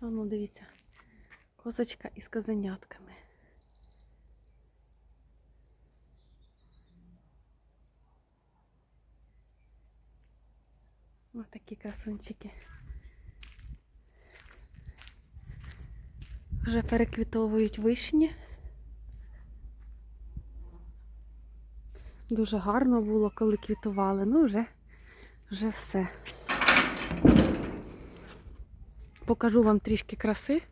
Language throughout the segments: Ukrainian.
А ну дивіться, козочка із козенятками. Ось такі красунчики. Вже переквітовують вишні. Дуже гарно було, коли квітували. Ну, вже, вже все. Покажу вам трішки краси.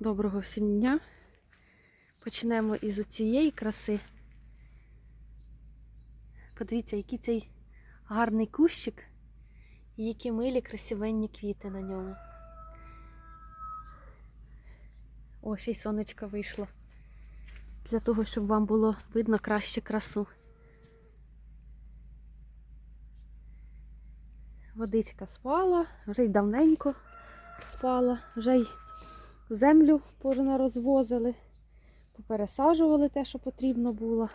Доброго всім дня. Почнемо із цієї краси. Подивіться, який цей гарний кущик і які милі красивенні квіти на ньому. О, ще й сонечко вийшло. Для того, щоб вам було видно краще красу. Водичка спала, вже й давненько спала, вже й землю розвозили, попересаджували те, що потрібно було.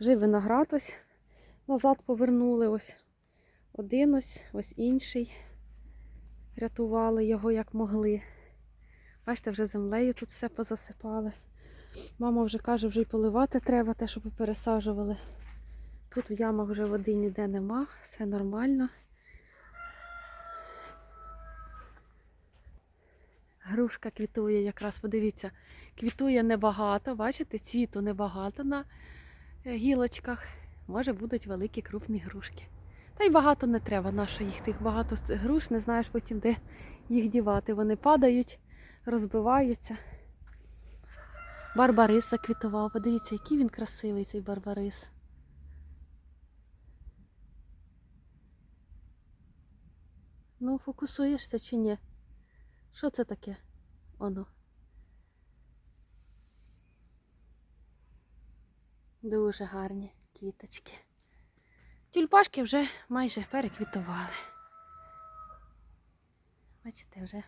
Вже й виноград ось назад повернули ось один ось, ось інший. Рятували його як могли. Бачите, вже землею тут все позасипали. Мама вже каже, вже й поливати треба, те, що попересаджували. Тут в ямах вже води ніде нема, все нормально. Грушка квітує якраз, подивіться, квітує небагато, бачите, цвіту небагато на е, гілочках. Може будуть великі крупні грушки. Та й багато не треба, нащо їх тих багато груш, не знаєш потім, де їх дівати. Вони падають, розбиваються. Барбарис заквітував. Подивіться, який він красивий, цей барбарис. Ну, фокусуєшся чи ні? Що це таке? Оно. Дуже гарні квіточки. Тюльпашки вже майже переквітували. Бачите, вже,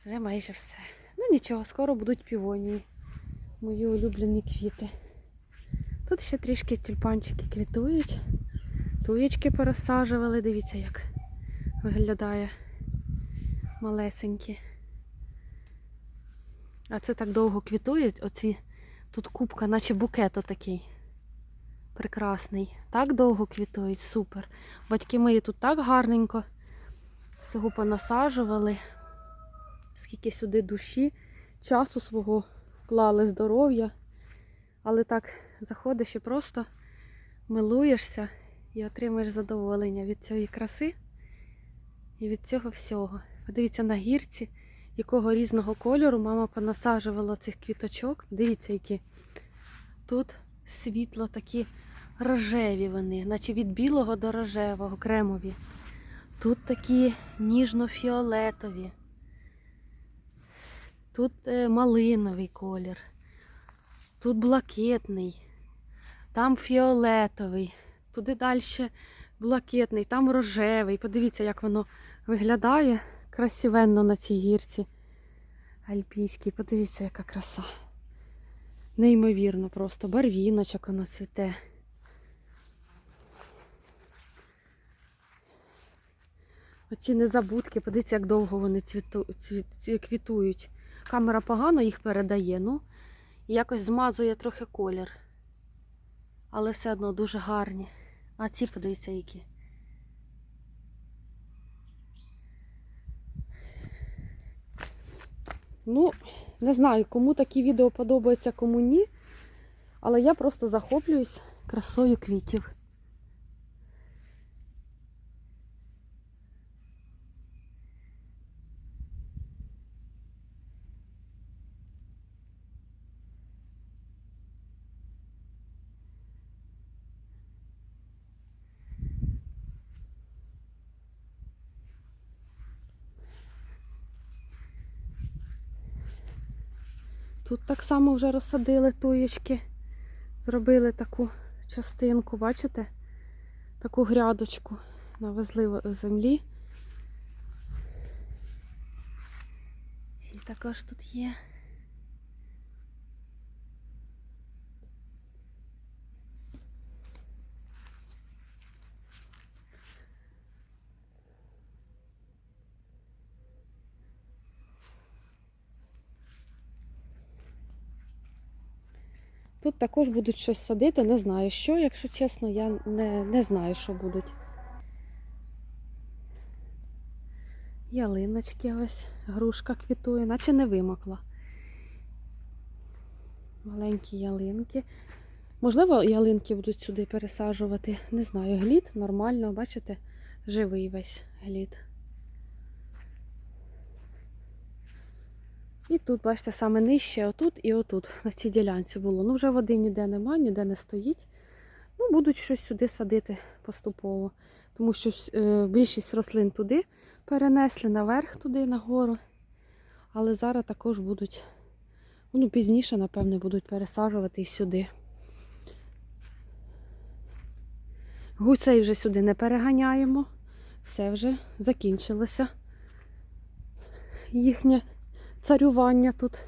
вже майже все. Ну нічого, скоро будуть півонії. Мої улюблені квіти. Тут ще трішки тюльпанчики квітують. Туєчки порозсаджували. Дивіться, як виглядає малесенькі. А це так довго квітують. Оці тут кубка, наче букет отакий. Прекрасний. Так довго квітують, супер. Батьки мої тут так гарненько всього понасаджували. Скільки сюди душі, часу свого вклали здоров'я. Але так заходиш і просто милуєшся і отримуєш задоволення від цієї краси і від цього всього. Подивіться на гірці, якого різного кольору мама понасаджувала цих квіточок. Дивіться, які тут світло такі рожеві вони, наче від білого до рожевого, кремові. Тут такі ніжно-фіолетові. Тут е, малиновий колір. Тут блакитний, там фіолетовий, туди далі блакитний, там рожевий. Подивіться, як воно виглядає красивенно на цій гірці альпійській. Подивіться, яка краса. Неймовірно просто. Барвіночок воно цвіте. Оці незабудки, подивіться, як довго вони цвіту, квітують. Камера погано їх передає, ну і якось змазує трохи колір. Але все одно дуже гарні. А ці, подивіться, які. Ну, не знаю, кому такі відео подобаються, кому ні. Але я просто захоплююсь красою квітів. Тут так само вже розсадили туєчки. Зробили таку частинку, бачите? Таку грядочку навезли землі. Ці також тут є. Тут також будуть щось садити, не знаю що, якщо чесно, я не, не знаю, що будуть. Ялиночки ось, грушка квітує, наче не вимокла. Маленькі ялинки. Можливо, ялинки будуть сюди пересаджувати. Не знаю, глід нормально, бачите, живий весь глід. І тут, бачите, саме нижче, отут і отут, на цій ділянці було. Ну, вже води ніде нема, ніде не стоїть. Ну, будуть щось сюди садити поступово. Тому що е, більшість рослин туди перенесли, наверх туди, нагору. Але зараз також будуть, ну, пізніше, напевне, будуть пересаджувати і сюди. Гусей вже сюди не переганяємо. Все вже закінчилося. Їхнє царювання тут.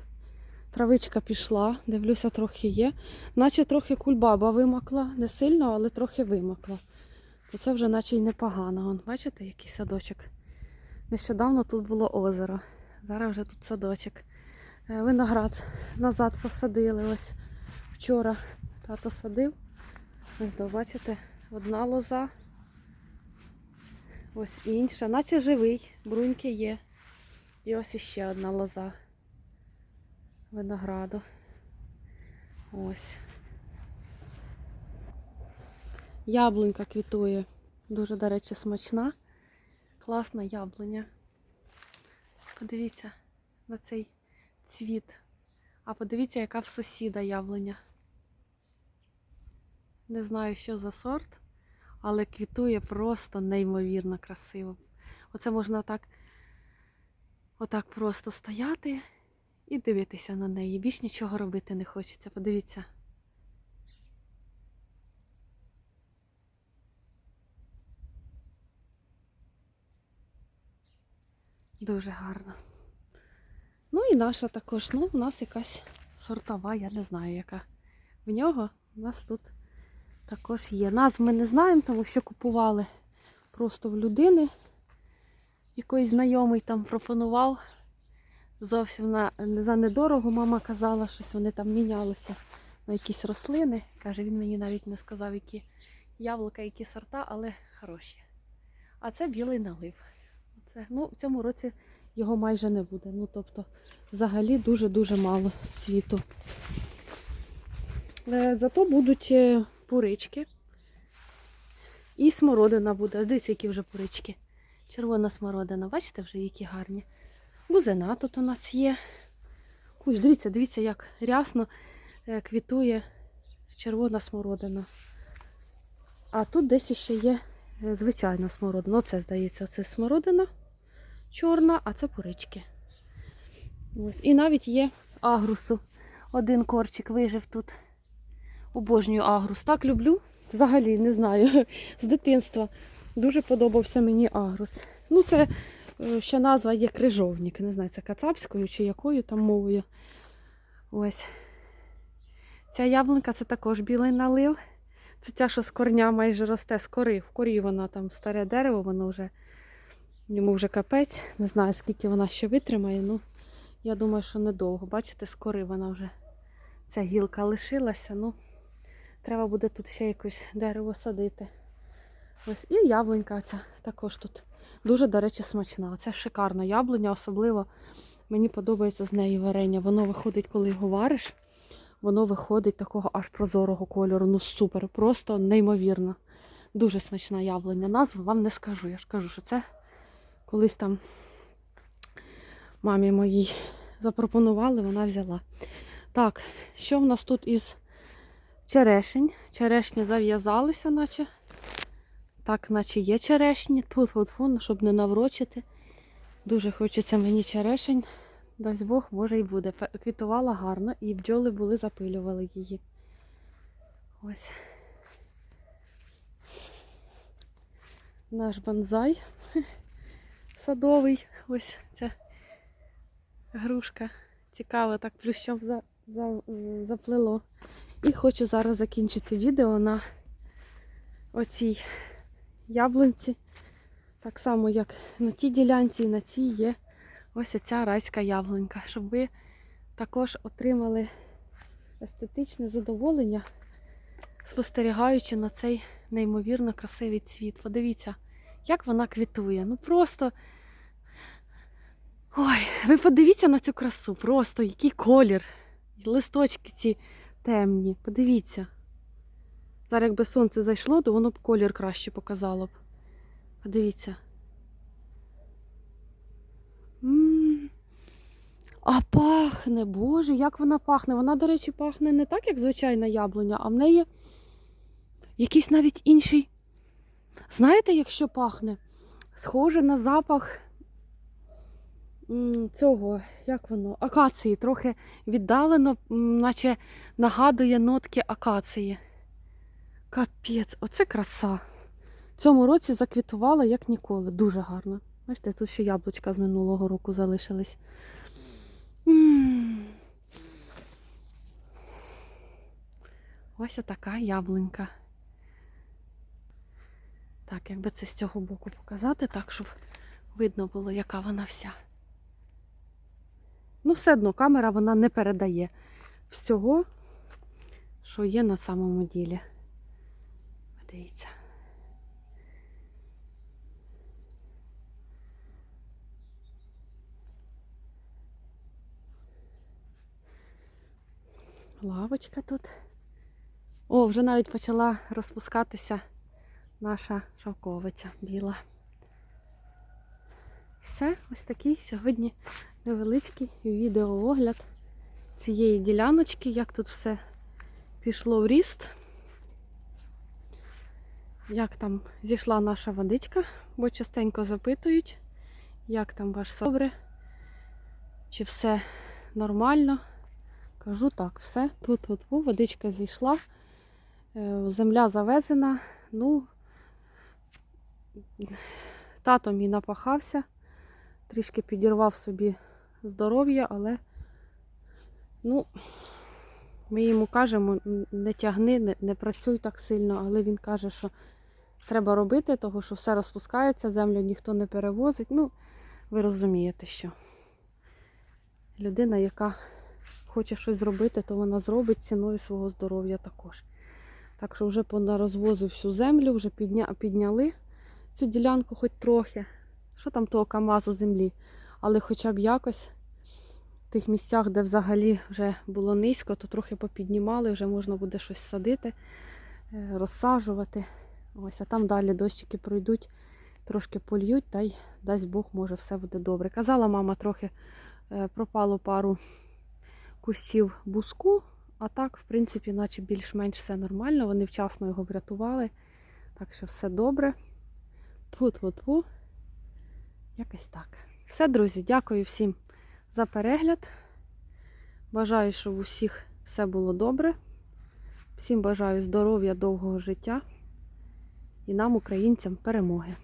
Травичка пішла, дивлюся, трохи є. Наче трохи кульбаба вимакла, не сильно, але трохи вимакла. То це вже наче й непогано. Вон, бачите, який садочок? Нещодавно тут було озеро. Зараз вже тут садочок. Е, Виноград назад посадили. Ось вчора тато садив. Ось до, бачите, одна лоза. Ось інша, наче живий, бруньки є. І ось іще одна лоза винограду. Ось. Яблунька квітує. Дуже, до речі, смачна. Класна яблуня. Подивіться на цей цвіт. А подивіться, яка в сусіда яблуня. Не знаю, що за сорт, але квітує просто неймовірно красиво. Оце можна так, отак просто стояти і дивитися на неї. Більш нічого робити не хочеться. Подивіться. Дуже гарно. Ну і наша також. Ну, у нас якась сортова, я не знаю, яка. В нього у нас тут також є. Назв ми не знаємо, тому що купували просто в людини. Якийсь знайомий там пропонував. Зовсім на, за недорого мама казала, щось вони там мінялися на якісь рослини. Каже, він мені навіть не сказав, які яблука, які сорта, але хороші. А це білий налив. Це, ну, в цьому році його майже не буде. Ну, тобто, взагалі дуже-дуже мало цвіту. Е, Зато будуть е, пурички. І смородина буде. Дивіться, які вже пурички. Червона смородина. Бачите вже, які гарні. Бузина тут у нас є. Ой, дивіться, дивіться, як рясно е, квітує червона смородина. А тут десь ще є е, звичайна смородина. Оце, здається, це смородина чорна, а це пурички. Ось. І навіть є агрусу. Один корчик вижив тут. Обожнюю агрус. Так люблю. Взагалі, не знаю, з дитинства. Дуже подобався мені агрус. Ну, це е, ще назва є крижовник. Не знаю, це кацапською чи якою там мовою. Ось. Ця яблунька це також білий налив. Це ця, що з корня майже росте, з кори. В корі вона там старе дерево, воно вже йому вже капець. Не знаю, скільки вона ще витримає. Ну, я думаю, що недовго. Бачите, з кори вона вже ця гілка лишилася. Ну, треба буде тут ще якось дерево садити. Ось і яблунька ця також тут. Дуже, до речі, смачна. Це шикарна яблуня, особливо мені подобається з неї варення. Воно виходить, коли його вариш, воно виходить такого аж прозорого кольору. Ну супер, просто неймовірно. Дуже смачна яблуня. Назву вам не скажу. Я ж кажу, що це колись там мамі моїй запропонували, вона взяла. Так, що в нас тут із черешень? Черешні зав'язалися, наче. Так, наче є черешні. Тут, от, вон, щоб не наврочити. Дуже хочеться мені черешень. Дасть Бог, може і буде. Квітувала гарно і бджоли були, запилювали її. Ось. Наш банзай садовий. Ось ця грушка. Цікаво, так плющом за, за, заплило. І хочу зараз закінчити відео на оцій яблунці. Так само, як на тій ділянці і на цій є ось ця райська яблунька, щоб ви також отримали естетичне задоволення, спостерігаючи на цей неймовірно красивий цвіт. Подивіться, як вона квітує. Ну просто. Ой, ви подивіться на цю красу, просто який колір. Листочки ці темні. Подивіться. Зараз, якби сонце зайшло, то воно б колір краще показало б. Подивіться. М. А пахне, боже, як вона пахне. Вона, до речі, пахне не так, як звичайна яблуня, а в неї якийсь навіть інший. Знаєте, якщо пахне? Схоже на запах цього, як воно, акації. Трохи віддалено, наче нагадує нотки акації. Капець, оце краса. Цьому році заквітувала як ніколи. Дуже гарно. Бачите, тут ще яблучка з минулого року залишились. М. Ось така яблунька. Так, якби це з цього боку показати, так, щоб видно було, яка вона вся. Ну, все одно камера вона не передає всього, що є на самому ділі. Подивіться. Лавочка тут. О, вже навіть почала розпускатися наша шовковиця біла. Все, ось такий сьогодні невеличкий відеоогляд цієї діляночки, як тут все пішло в ріст. Як там зійшла наша водичка, бо частенько запитують, як там ваш сад добре, чи все нормально. Кажу так, все. Тут тут водичка зійшла, е, земля завезена. Ну, тато мій напахався, трішки підірвав собі здоров'я, але ну, ми йому кажемо, не тягни, не, не працюй так сильно, але він каже, що треба робити, того що все розпускається, землю ніхто не перевозить. Ну, ви розумієте, що людина, яка хоче щось зробити, то вона зробить ціною свого здоров'я також. Так що вже розвозив всю землю, вже підня... підняли цю ділянку хоч трохи. Що там того камазу землі? Але хоча б якось в тих місцях, де взагалі вже було низько, то трохи попіднімали, вже можна буде щось садити, е, розсаджувати. Ось, а там далі дощики пройдуть, трошки польють, та й дасть Бог, може, все буде добре. Казала мама, трохи е, пропало пару кущів буску, а так, в принципі, наче більш-менш все нормально. Вони вчасно його врятували. Так що все добре. Тьфу-тьфу-тьфу. Якось так. Все, друзі, дякую всім за перегляд. Бажаю, щоб у всіх все було добре. Всім бажаю здоров'я, довгого життя і нам, українцям, перемоги.